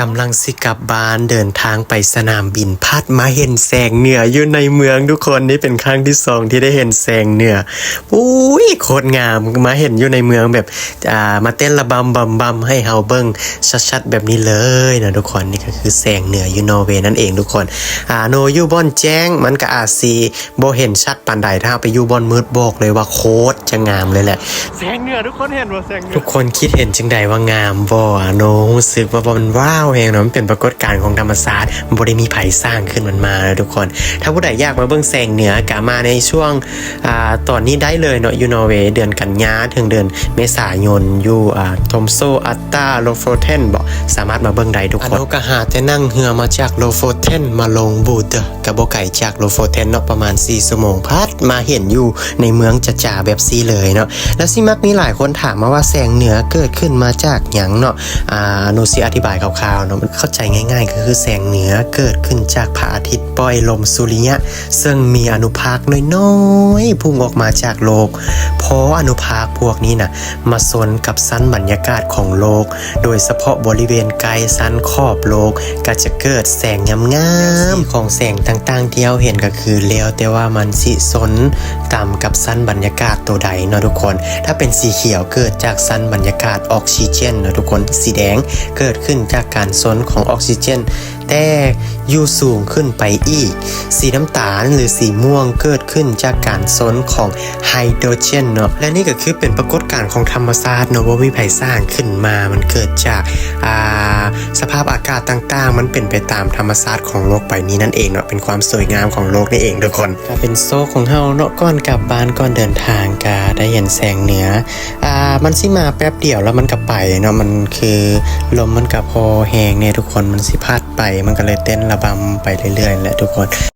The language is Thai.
กำลังสิกลับบ้านเดินทางไปสนามบินพัดมาเห็นแสงเหนืออยู่ในเมืองทุกคนนี่เป็นครั้งที่สองที่ได้เห็นแสงเหนืออุ้ยโคตรงามมาเห็นอยู่ในเมืองแบบอ่ามาเต้นระบำบำบำให้เฮาเบิ้งชัดๆแบบนี้เลยนะทุกคนนี่ก็คือแสงเหนืออยู่นอร์เวย์นั่นเองทุกคนอ่าโนอยู่บอนแจ้งมันก็อาจสีโบเห็นชัดปานใดถ้าไปอยู่บอนมืดบอกเลยว่าโคตรจะงามเลยแหละแสงเหนือทุกคนเห็นว่าแสงเหนืทุกคนคิดเห็นจึงใดว่างามบ่อะโนรู้สึกว่ามันว้าวเองเนาะมันเป็นปรากฏการณ์ของธรรมศาสตร์มันบ่ได้มีไผสร้างขึ้นมันมาเลยทุกคน ถ้าผู้ใดอยากมาเบิ่งแสงเหนือกะมาในช่วงอตอนนี้ได้เลยเนาะยู่นเวเดือนกันยาถึงเดือนเมษายนอยู่ทอมโซอัตตาโลโฟเทนบ่สามารถมาเบิ่งได้ทุกคนอนกหาแต่นั่งเรือมาจากโลโฟเทนมาลงบูเดกับโบไก่จากโลโฟเทนเนาะประมาณ4ชั่วโมงพัดมาเห็นอยู่ในเมืองจะจ่าแบบซีเลยเนาะแล้วสิมักมีหลายคนถามมาว่าแสงเหนือเกิดขึ้นมาจากหยังเนาะอ่าโนซีอธิบายคร่าวๆเนาะมันเข้าใจง่ายๆ ก็คือแสงเหนือเกิดขึ้นจากพระอาทิตย์ปล่อยลมสุริยะ ซึ่งมีอนุภาคน้อยๆพุ่งออกมาจากโลก เพราะอนุภาคพวกนี้นะมาสนกับสั้นบรรยากาศของโลก โดยเฉพาะบริเวณไกลสั้นขอบโลก ก็จะเกิดแสงงามๆของแสงต่างๆที่เราเห็นก็คือแล้วแต่ว่ามันสิสนตามกับสั้นบรรยากาศตัวใดเนาะทุกคน ถ้าเป็นสีเขียวเกิดจากสั้นบรรยากาศออกซิเจนเนาะทุกคนสีแดงเกิดขึ้นจากการสนของออกซิเจน แต่อยู่สูงขึ้นไปอีก สีน้ำตาลหรือสีม่วงเกิดขึ้นจากการสนของไฮโดรเจนเนาะและนี่ก็คือเป็นปรากฏการณ์ของธรรมชาติเนาะว่ามีไผสร้างขึ้นมามันเกิดจากาสภาพอากาศต่างๆ มันเป็นไปตามธรรมชาติของโลกใบนี้นั่นเองเนาะเป็นความสวยงามของโลกนี่เองทุกคนก็เป็นโซกของเฮาเนาะก่อนกลับบ้านก่อนเดินทางก็ได้เห็นแสงเหนืออ่ามันสิมาแป๊บเดียวแล้วมันก็ไปเนาะมันคือลมมันก็พอแหงเนี่ยทุกคนมันสิพัดไปมันก็เลยเต้นระบำไปเรื่อยๆแหละทุกคน